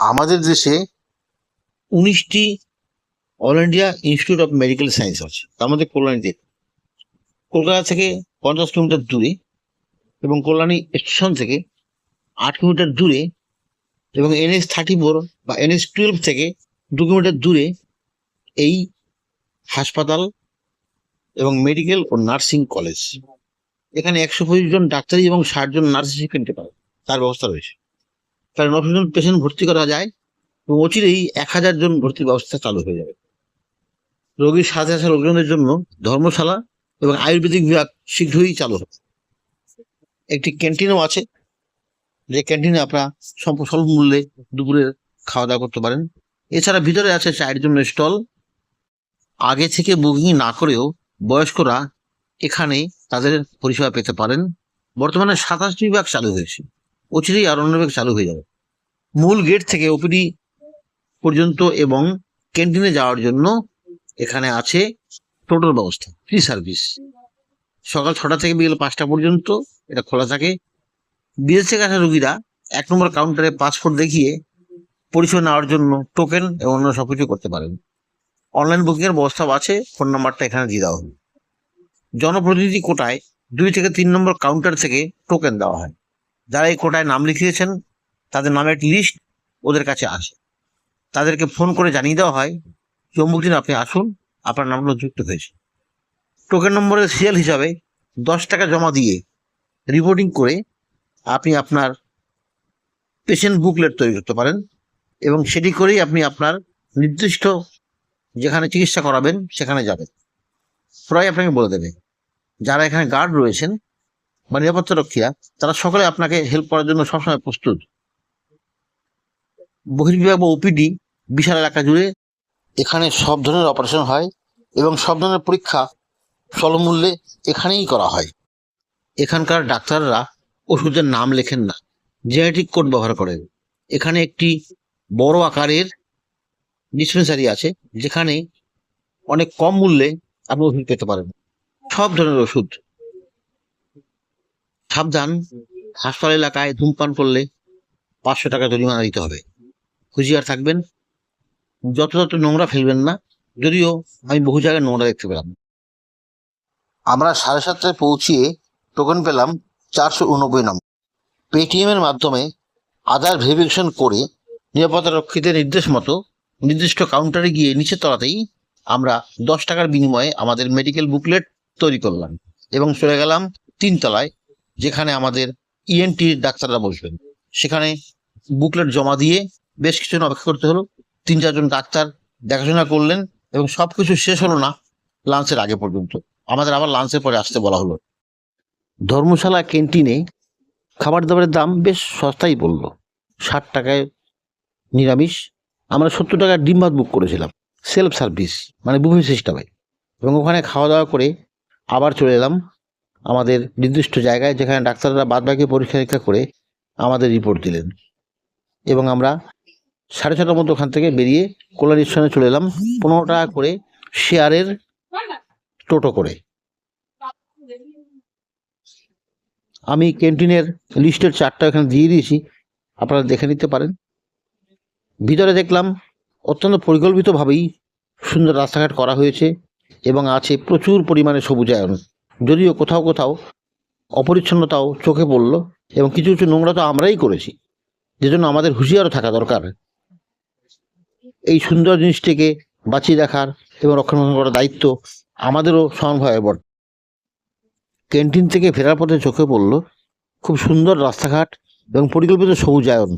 আমাদের দেশে উনিশটি all India institute of medical science আছে। তার মধ্যে কল্যাণীতে কলকাতা থেকে পঞ্চাশ কিলোমিটার দূরে এবং কল্যাণী স্টেশন থেকে আট কিলোমিটার দূরে এবং এনএস থার্টি ফোর বা এনএস টুয়েলভ থেকে দু কিলোমিটার দূরে এই হাসপাতাল এবং মেডিকেল ও নার্সিং কলেজ এখানে একশো পঁচিশ জন ডাক্তারি এবং ষাট জন নার্স শিক্ষা নিতে পারে। তার ব্যবস্থা রয়েছে। তাহলে নশো জন পেশেন্ট ভর্তি করা যায় এবং অচিরেই এক হাজার জন ভর্তির ব্যবস্থা চালু হয়ে যাবে। রোগীর সাথে আসা লোকজনের জন্য ধর্মশালা এবং আয়ুর্বেদিক বিভাগ শীঘ্রই চালু হবে। একটি ক্যান্টিনও আছে। যে ক্যান্টিনে আপনারা স্বল্প মূল্যে দুপুরে খাওয়া দাওয়া করতে পারেন। এছাড়া ভিতরে আছে চায়ের জন্য স্টল। আগে থেকে বুকিং না করেও বয়স্করা এখানে তাদের পরিষেবা পেতে পারেন। বর্তমানে সাতাশটি বিভাগ চালু হয়েছে। অচিরেই আরও অন্য বিভাগ চালু হয়ে যাবে। মূল গেট থেকে ওপিডি পর্যন্ত এবং ক্যান্টিনে যাওয়ার জন্য এখানে আছে টোটোর ব্যবস্থা ফ্রি সার্ভিস সকাল ছটা থেকে বিকেল পাঁচটা পর্যন্ত এটা খোলা থাকে। বিদেশ থেকে আসা রুগীরা এক নম্বর কাউন্টারে পাসপোর্ট দেখিয়ে পরিষেবা নেওয়ার জন্য টোকেন এবং অন্য সব কিছু করতে পারেন। অনলাইন বুকিংয়ের ব্যবস্থাও আছে ফোন নাম্বারটা এখানে দিয়ে দেওয়া হবে। জনপ্রতিনিধি কোটায় দুই থেকে তিন নম্বর কাউন্টার থেকে টোকেন দেওয়া হয়। যারা এই কোটায় নাম লিখিয়েছেন, তাদের নামের একটি লিস্ট ওদের কাছে আসে। তাদেরকে ফোন করে জানিয়ে দেওয়া হয়, যে অমুক দিন আপনি আসুন, আপনার নামগুলো যুক্ত হয়েছে। টোকেন নম্বরের সিএল হিসাবে দশ টাকা জমা দিয়ে রিপোর্টিং করে আপনি আপনার পেশেন্ট বুকলেট তৈরি করতে পারেন এবং সেটি করেই আপনি আপনার নির্দিষ্ট যেখানে চিকিৎসা করাবেন, সেখানে যাবেন। প্রায় আপনাকে বলে দেবে, যারা এখানে গার্ড রয়েছেন বা নিরাপত্তা রক্ষীরা, তারা সকলে আপনাকে হেল্প করার জন্য সবসময় প্রস্তুত। বহির্বিভাগ বা ওপিডি বিশাল এলাকা জুড়ে এখানে সব ধরনের অপারেশন হয় এবং সব ধরনের পরীক্ষা স্বল্পমূল্যে এখানেই করা হয়। এখানকার ডাক্তাররা ওষুধের নাম লেখেন না জেনেটিক কোড ব্যবহার করেন। এখানে একটি বড় আকারের ডিসপেন্সারি আছে, যেখানে অনেক কম মূল্যে আপনি ওষুধ পেতে পারেন। সব ধরনের ওষুধ সাবধান। হাসপাতাল এলাকায় ধূমপান করলে পাঁচশো টাকা জরিমানা দিতে হবে। হুঁশিয়ার থাকবেন। যত তত নোংরা ফেলবেন না। যদিও আমি বহু জায়গায় নোংরা দেখতে পেলাম। আমরা সাড়ে সাতটায় পৌঁছিয়ে টোকেন পেলাম চারশো উনব্বই নম্বর। পেটিএম এর মাধ্যমে আধার ভেরিফিকেশন করে নিরাপত্তা রক্ষীদের নির্দেশ মতো নির্দিষ্ট কাউন্টারে গিয়ে নিচের তলাতেই আমরা দশ টাকার বিনিময়ে আমাদের মেডিকেল বুকলেট তৈরি করলাম এবং চলে গেলাম তিনতলায়। যেখানে আমাদের ইএনটি ডাক্তাররা বসবেন। সেখানে বুকলেট জমা দিয়ে বেশ কিছুক্ষণ অপেক্ষা করতে হলো। তিন চারজন ডাক্তার দেখাশোনা করলেন এবং সব কিছু শেষ হলো না লাঞ্চের আগে পর্যন্ত। আমাদের আবার লাঞ্চের পরে আসতে বলা হলো। ধর্মশালা ক্যান্টিনে খাবার দাবারের দাম বেশ সস্তাই পড়ল। ষাট টাকায় নিরামিষ। আমরা সত্তর টাকার ডিম ভাত বুক করেছিলাম। সেলফ সার্ভিস মানে বুফে সিস্টেমে এবং ওখানে খাওয়া দাওয়া করে আবার চলে এলাম। আমাদের নির্দিষ্ট জায়গায় যেখানে ডাক্তাররা বাদ বাকি পরীক্ষা নিরীক্ষা করে আমাদের রিপোর্ট দিলেন। এবং আমরা সাড়ে ছটার মতো ওখান থেকে বেরিয়ে কল্যাণী স্টেশনে চলে এলাম পনেরো টাকা করে শেয়ারের টোটো করে। আমি ক্যান্টিনের লিস্টের চারটা এখানে দিয়ে দিয়েছি, আপনারা দেখে নিতে পারেন। ভিতরে দেখলাম অত্যন্ত পরিকল্পিতভাবেই সুন্দর রাস্তাঘাট করা হয়েছে এবং আছে প্রচুর পরিমাণে সবুজায়ন। যদিও কোথাও কোথাও অপরিচ্ছন্নতাও চোখে পড়ল এবং কিছু কিছু নোংরা তো আমরাই করেছি। যেজন্য আমাদের হুঁশিয়ারও থাকা দরকার। এই সুন্দর জিনিসটিকে বাঁচিয়ে রাখার এবং রক্ষণাবেক্ষণ করার দায়িত্ব আমাদেরও সমানভাবে ক্যান্টিন থেকে ফেরার পথে চোখে পড়ল খুব সুন্দর রাস্তাঘাট এবং পরিকল্পিত সবুজায়ন,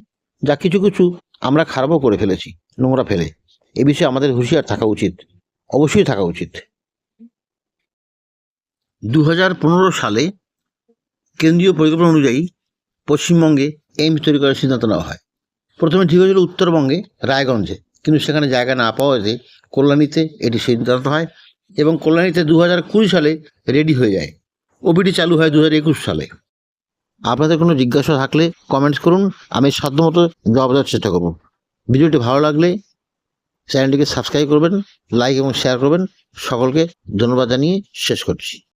যা কিছু কিছু আমরা খারাপও করে ফেলেছি, নোংরা ফেলে। এ বিষয়ে আমাদের হুঁশিয়ার থাকা উচিত, অবশ্যই থাকা উচিত। দু হাজার পনেরো সালে কেন্দ্রীয় পরিকল্পনা অনুযায়ী পশ্চিমবঙ্গে এইমস তৈরি করার সিদ্ধান্ত নেওয়া হয়। প্রথমে ঠিক হয়েছিল উত্তরবঙ্গে, রায়গঞ্জে। কিন্তু সেখানে জায়গা না পাওয়াতে কল্যাণীতে এটি সিদ্ধান্ত হয় এবং কল্যাণীতে দু হাজার কুড়ি সালে রেডি হয়ে যায়। ওপিডি চালু হয় দু হাজার একুশ সালে। আপনাদের কোনো জিজ্ঞাসা থাকলে কমেন্টস করুন, আমি সাধ্যমতো জবাব দেওয়ার চেষ্টা করব। ভিডিওটি ভালো লাগলে চ্যানেলটিকে সাবস্ক্রাইব করবেন, লাইক এবং শেয়ার করবেন। সকলকে ধন্যবাদ জানিয়ে শেষ করছি।